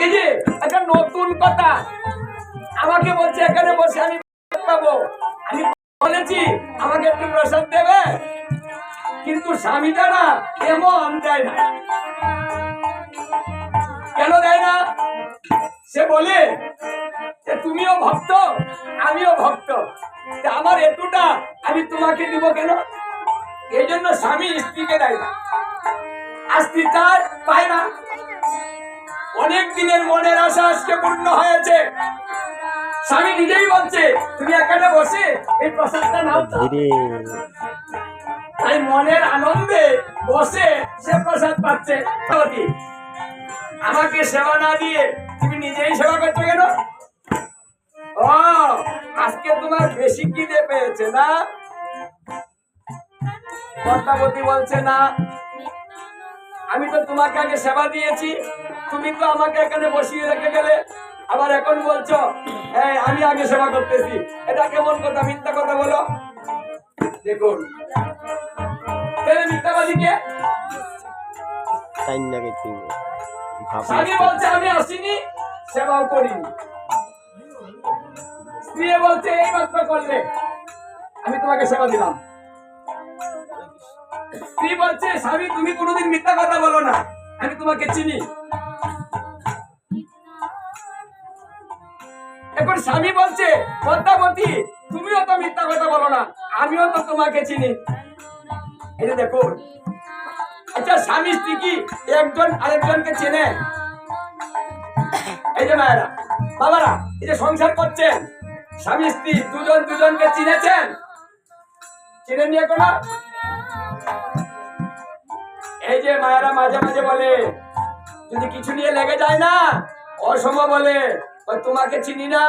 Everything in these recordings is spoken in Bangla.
এই একটা নতুন কথা। আমাকে বলছে, এখানে বসে আমি পাবো। আমি বলেছি, আমাকে একটু প্রসাদ দেবে। কিন্তু স্বামীটা না এমন দেয় না। কেন দেয় না? সে বলে যে, তুমিও ভক্ত, আমিও ভক্ত। আমার এটুটা আমি তোমাকে দিব কেন? এই জন্য স্বামী স্ত্রীকে দেয় না। আর স্ত্রী তার পায় না। অনেক দিনের মনের আশা আজকে পূর্ণ হয়েছে। স্বামী নিজেই বলছে তুমি এখানে বসে এই প্রসাদটা নাও। তাই মনের আনন্দে বসে সে প্রসাদ পাচ্ছে। আমাকে সেবা না দিয়ে তুমি নিজেই সেবা করছ কেন? ও আজকে তোমার বেশি খিদে পেয়েছে না? পদ্মাবতী বলছে না আমি তো তোমাকে আগে সেবা দিয়েছি। তুমি তো আমাকে এখানে বসিয়ে রেখে গেলে। আবার এখন বলছো এই আমি আগে সেবা করতেছি। এটা কেমন কথা? মিথ্যা কথা বলো। দেখুন। মিথ্যাবাদীকে টাইম লাগে তুই স্বামী বলছে আমি আসিনি সেবাও করিনি। স্ত্রী বলছে এই মাত্র করলে আমি তোমাকে সেবা দিলাম। স্ত্রী বলছে স্বামী তুমি কোনোদিন মিথ্যা কথা বলো না। আমি তোমাকে চিনি। এখন স্বামী বলছে, পদ্মাবতী, তুমিও তো মিথ্যা কথা বলো না, আমিও তো তোমাকে চিনি। এই যে দেখুন। আচ্ছা স্বামী স্ত্রী কি একজন আরেকজনকে চেনে? এই যে মায়েরা, বাবারা, এই যে সংসার করছেন, স্বামী স্ত্রী দুজন দুজনকে চিনেছেন? চিনে নিয়ে কোনো এই যে মায়েরা মাঝে মাঝে বলে, যদি কিছু নিয়ে লেগে যায় না, অসম বলে তোমাকে চিনি না?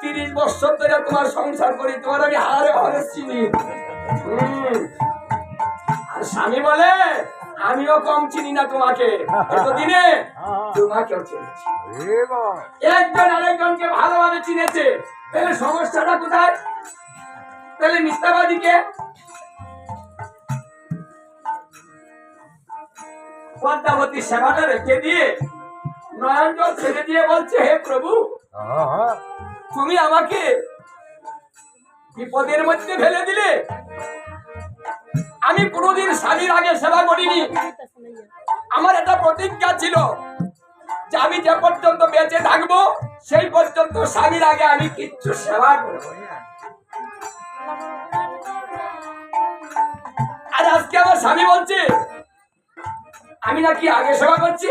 তিরিশ বছর ধরে তোমার সংসার করি, তোমার আমি হারে হারে চিনি। আর স্বামী বলে, আমিও কম চিনি না তোমাকে। এতদিনে তোমাকেও চিনেছি। একজন আরেকজনকে ভালোভাবে চিনেছে। তাহলে সমস্যাটা কোথায়? তাহলে মিথ্যাবাদীকে? পদ্মাবতী সেবাটা রেখে দিয়ে নয়ন জল ছেড়ে দিয়ে বলছে হে প্রভু তুমি আমাকে বিপদের মধ্যে ফেলে দিলে। আমি কোনোদিন স্বামীর আগে সেবা করিনি। আমার একটা প্রতিজ্ঞা ছিল যে আমি যে পর্যন্ত বেঁচে থাকব সেই পর্যন্ত স্বামীর আগে আমি কিচ্ছু সেবা করব আর আজকে আমার স্বামী বলছে আমি নাকি আগে সেবা করছি?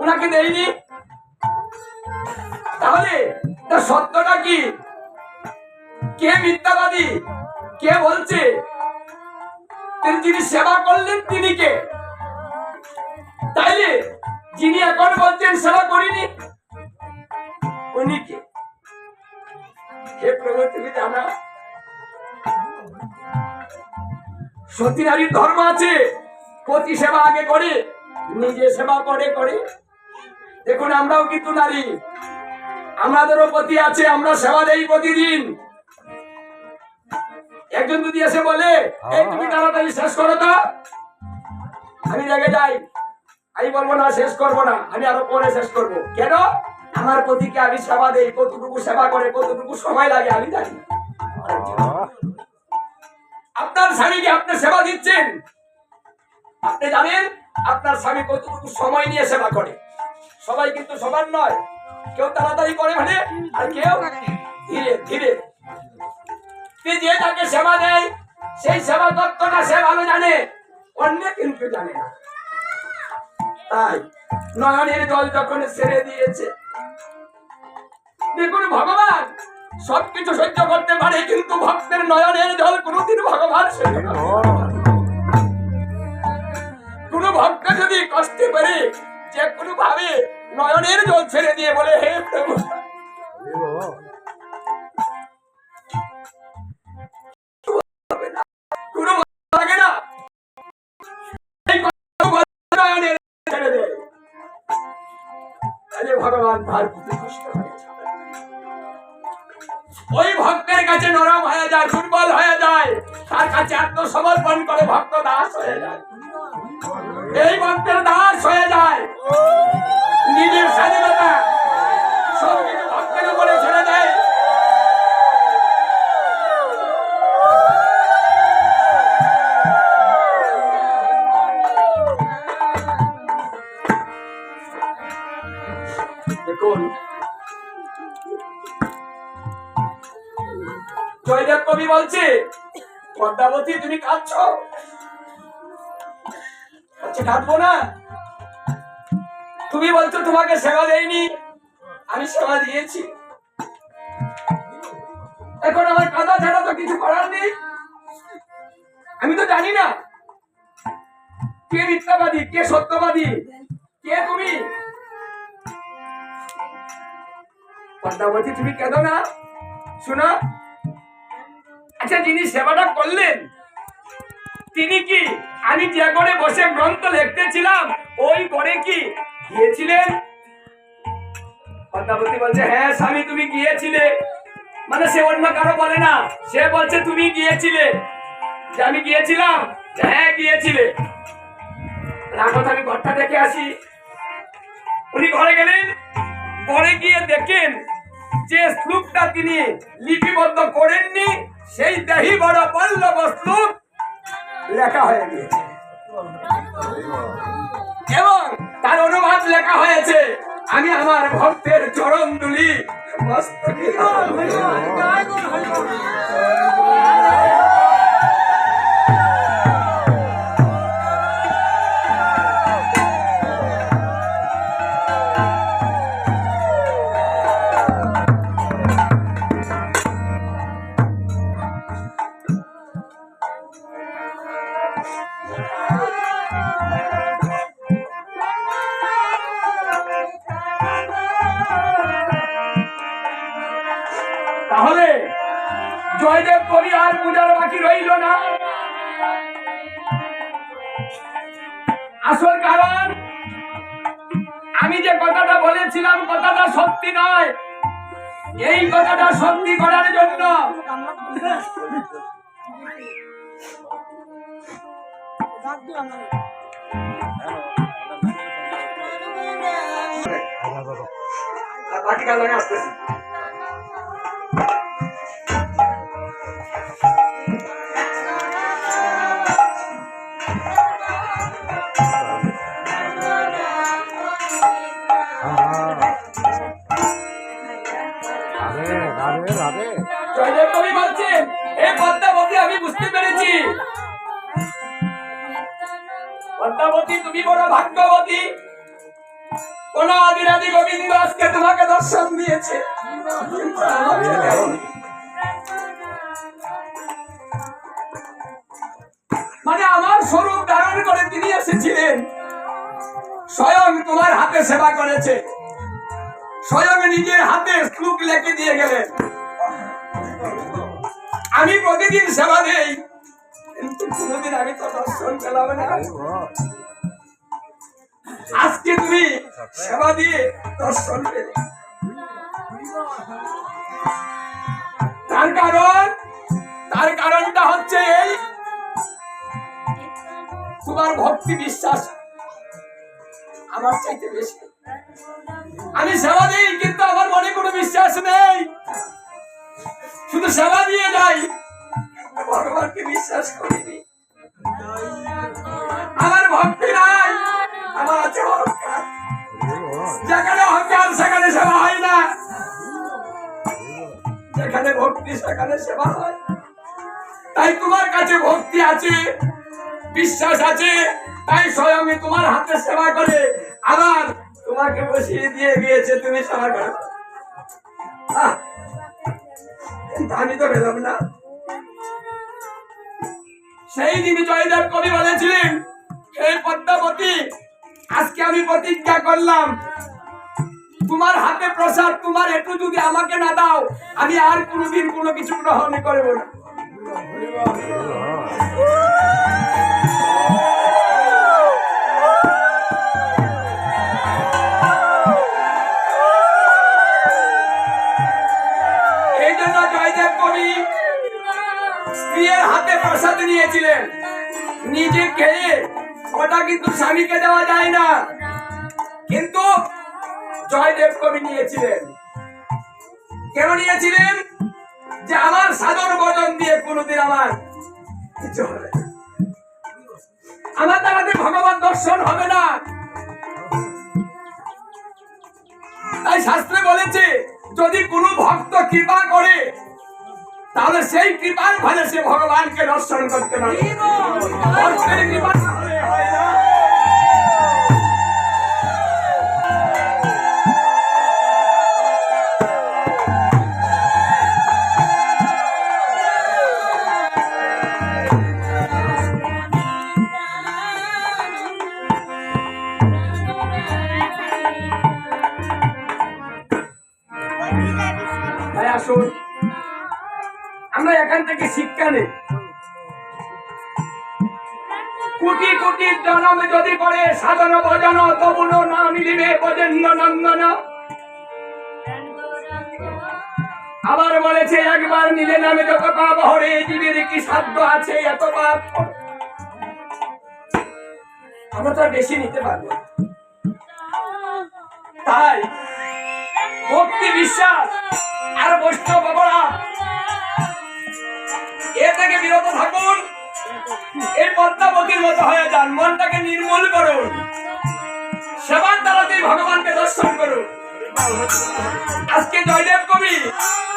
ওনাকে দেইনি তাহলে তার সত্যটা কি? কে মিথ্যাবাদী? কে বলছে? তিনি সেবা করলেন, তিনি কে? তাইলে যিনি এখন বলছেন সেবা করিনি, উনি কে? হে জানা সতী ধর্ম আছে। পতি সেবা আগে করে, নিজে সেবা করে করে। দেখুন আমরাও কিন্তু নারী। আমাদেরও পতি আছে আমরা সেবা দেই প্রতিদিন। একজন যদি এসে বলে এই তুমি তাড়াতাড়ি শেষ করো তো। আমি রেগে যাই। আমি বলব না শেষ করব না আমি আরও পরে শেষ করব। কেন? আমার পতিকে আমি সেবা দেই কতটুকু সেবা করে কতটুকু সময় লাগে আমি জানি। আপনার স্বামীকে আপনি সেবা দিচ্ছেন। আপনি জানেন আপনার স্বামী কতটুকু সময় নিয়ে সেবা করে। সবাই কিন্তু সমান নয়। কেউ তাড়াতাড়ি করে মানে আর কেউ ধীরে ধীরে। তুই যে তাকে সেবা দেয়, সেই সেবা তত্ত্বটা সে ভালো জানে, অন্য কিন্তু জানে না। তাই নয়নের জল যখন ছেড়ে দিয়েছে, দেখুন ভগবান, সবকিছু সহ্য করতে পারে, কিন্তু ভক্তের নয়নের জল কোনোদিন ভগবান সহ্য। কোন ভক্ত যদি কষ্টে পারে যে কোনো ভাবে নয়নের জল ছেড়ে দিয়ে বলে, হে ওই ভক্তের কাছে নরম হয়ে যায়, দুর্বল হয়ে যায়। তার কাছে আত্মসমর্পণ করে ভক্ত দাস হয়ে যায়। এই ভক্তের দাস হয়ে যায়। নিজের স্বাধীনতা দেখুন। জয়দেব কবি বলছে পদ্মাবতী তুমি কাঁদছ কাঁদবো না। তুমি বলছো তোমাকে সেবা দেয়নি আমি সেবা দিয়েছি। এখন আমার কাদা ছাড়া তো কিছু করার নেই। আমি তো জানি না কে মিথ্যাবাদী, কে সত্যবাদী, কে তুমি? পদ্মাবতী, তুমি কেঁদো না? শোনো। আচ্ছা যিনি সেবাটা করলেন, তিনি কি আমি যে ঘরে বসে গ্রন্থ লিখতেছিলাম, ওই ঘরে কি গিয়েছিলেন? পদ্মাবতী বলছে হ্যাঁ স্বামী, তুমি গিয়েছিলে। মানে সে অন্য কারও বলে না, সে বলছে, তুমি গিয়েছিলে। যে আমি গিয়েছিলাম হ্যাঁ গিয়েছিলে। রাখো আমি ঘরটা দেখে আসি? উনি ঘরে গেলেন, ঘরে গিয়ে দেখেন যে শ্লোকটা তিনি লিপিবদ্ধ করেননি, সেই দেহি বড় পল্লব শ্লোক লেখা হয়ে গিয়েছে। এবং তার অনুবাদ লেখা হয়েছে আমি আমার ভক্তের চরণ দুলি মস্তকে তাহলে জয়দেব কবি আর পূজার বাকি রইল না। আসল কারণ, আমি যে কথাটা বলেছিলাম, কথাটা সত্যি নয়। এই কথাটা সত্যি করার জন্য বাকি আসতেছি। পদ্মাবতী, তুমি বড় ভাগ্যবতী। কোন আদিরাদি গোবিন্দ আজকে তোমাকে দর্শন দিয়েছে। মানে আমার স্বরূপ ধারণ করে তিনি এসেছিলেন। স্বয়ং তোমার হাতে সেবা করেছে। স্বয়ং নিজের হাতে শ্লোক লেখে দিয়ে গেলেন। আমি প্রতিদিন সেবা দেই। কোনোদিন আমি তো দর্শন পেলাম না। আজকে তুমি সেবা দিয়ে দর্শন পেলে। তার কারণ তার কারণটা হচ্ছে এই। তোমার ভক্তি বিশ্বাস আমার চাইতে বেশি। আমি সেবা দিই কিন্তু আমার মনে কোনো বিশ্বাস নেই। শুধু সেবা দিয়ে যাই। ভগবানকে বিশ্বাস করিনি। আমার ভক্তি নাই, আমার আছে যেখানে অহংকার, সেখানে সেবা হয় না। যেখানে ভক্তি, সেখানে সেবা হয় তাই তোমার কাছে ভক্তি আছে, বিশ্বাস আছে, তাই স্বয়ং তোমার হাতে সেবা করে আবার তোমাকে বসিয়ে দিয়ে গিয়েছে তুমি সেবা করো। আমি তো পেলাম না। সেই দিন জয়দেব কবি বলেছিলেন, হে পদ্মাবতী, আজকে আমি প্রতিজ্ঞা করলাম, তোমার হাতে প্রসাদ, তোমার একটু যদি আমাকে না দাও, আমি আর কোনোদিন কোনো কিছু গ্রহণ করব না। কিছু হবে। আমার দ্বারাতে ভগবান দর্শন হবে না। তাই শাস্ত্রে বলেছে যদি কোনো ভক্ত কৃপা করে তাহলে সেই কৃপার ফলে সে ভগবানকে দর্শন করতে পারে কৃপা আবার বলেছে, একবার নিলে নামে যত পাপ, হরে জীবের কি সাধ্য আছে? এত পাপ। আমরা তো বেশি নিতে পারব তাই ভক্তি বিশ্বাস আর বৈষ্ণব অপরাধ এ থেকে বিরত থাকুন। এই পদ্মাবতীর মতো হয়ে যান, মনটাকে নির্মূল করুন। আজকে জয়দেব কবি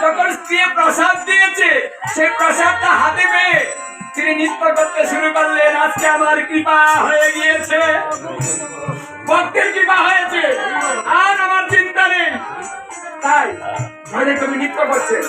যখন স্ত্রী প্রসাদ দিয়েছে, সেই প্রসাদটা হাতে পেয়ে তিনি নৃত্য করতে শুরু করলেন। আজকে আমার কৃপা হয়ে গিয়েছে। ভক্তের কৃপা হয়েছে। আর আমার চিন্তা নেই। তাই জয়দেব কবি নৃত্য করছেন।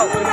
out.